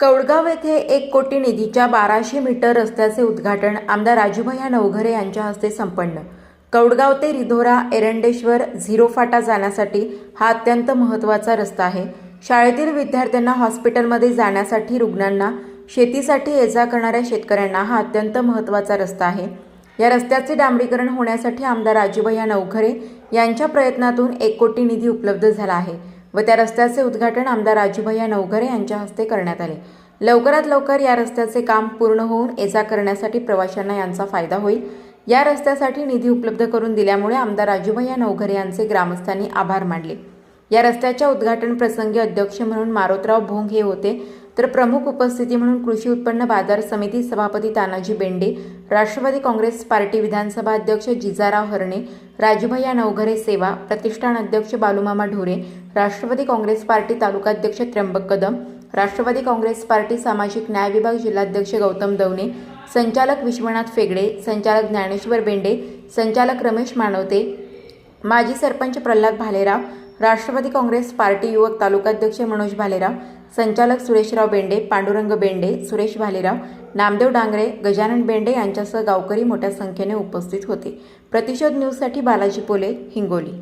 कौडगाव येथे एक कोटी निधीच्या बाराशे मीटर रस्त्याचे उद्घाटन आमदार राजूभैया नवघरे यांच्या हस्ते संपन्न. कौडगाव ते रिधोरा एरंडेश्वर झिरो फाटा जाण्यासाठी हा अत्यंत महत्त्वाचा रस्ता आहे. शाळेतील विद्यार्थ्यांना हॉस्पिटलमध्ये जाण्यासाठी रुग्णांना शेतीसाठी ये जा करणाऱ्या शेतकऱ्यांना हा अत्यंत महत्त्वाचा रस्ता आहे. या रस्त्याचे डांबरीकरण होण्यासाठी आमदार राजूभैया नवघरे यांच्या प्रयत्नातून एक कोटी निधी उपलब्ध झाला आहे. व त्या रस्त्याचे उद्घाटन आमदार राजूभैया नवघरे यांच्या हस्ते करण्यात आले. लवकरात लवकर या रस्त्याचे काम पूर्ण होऊन एजा करण्यासाठी प्रवाशांना यांचा फायदा होईल. या रस्त्यासाठी निधी उपलब्ध करून दिल्यामुळे आमदार राजूभैया नवघरे यांचे ग्रामस्थांनी आभार मानले. या रस्त्याच्या उद्घाटन प्रसंगी अध्यक्ष म्हणून मारोतराव भोंग हे होते. तर प्रमुख उपस्थिती म्हणून कृषी उत्पन्न बाजार समिती सभापती तानाजी बेंडे राष्ट्रवादी काँग्रेस पार्टी विधानसभा अध्यक्ष जिजाराव हरणे राजूभैया नवघरे सेवा प्रतिष्ठान अध्यक्ष बालूमामा ढोरे राष्ट्रवादी काँग्रेस पार्टी तालुकाध्यक्ष त्र्यंबक कदम राष्ट्रवादी काँग्रेस पार्टी सामाजिक न्याय विभाग जिल्हाध्यक्ष गौतम दवणे संचालक विश्वनाथ फेगडे संचालक ज्ञानेश्वर बेंडे संचालक रमेश मानवते माजी सरपंच प्रल्हाद भालेराव राष्ट्रवादी काँग्रेस पार्टी युवक तालुकाध्यक्ष मनोज भालेराव संचालक सुरेशराव बेंडे पांडुरंग बेंडे सुरेश भालेराव नामदेव डांगरे गजानन बेंडे यांच्यासह गावकरी मोठ्या संख्येने उपस्थित होते. प्रतिशोध न्यूजसाठी बालाजी पोले हिंगोली.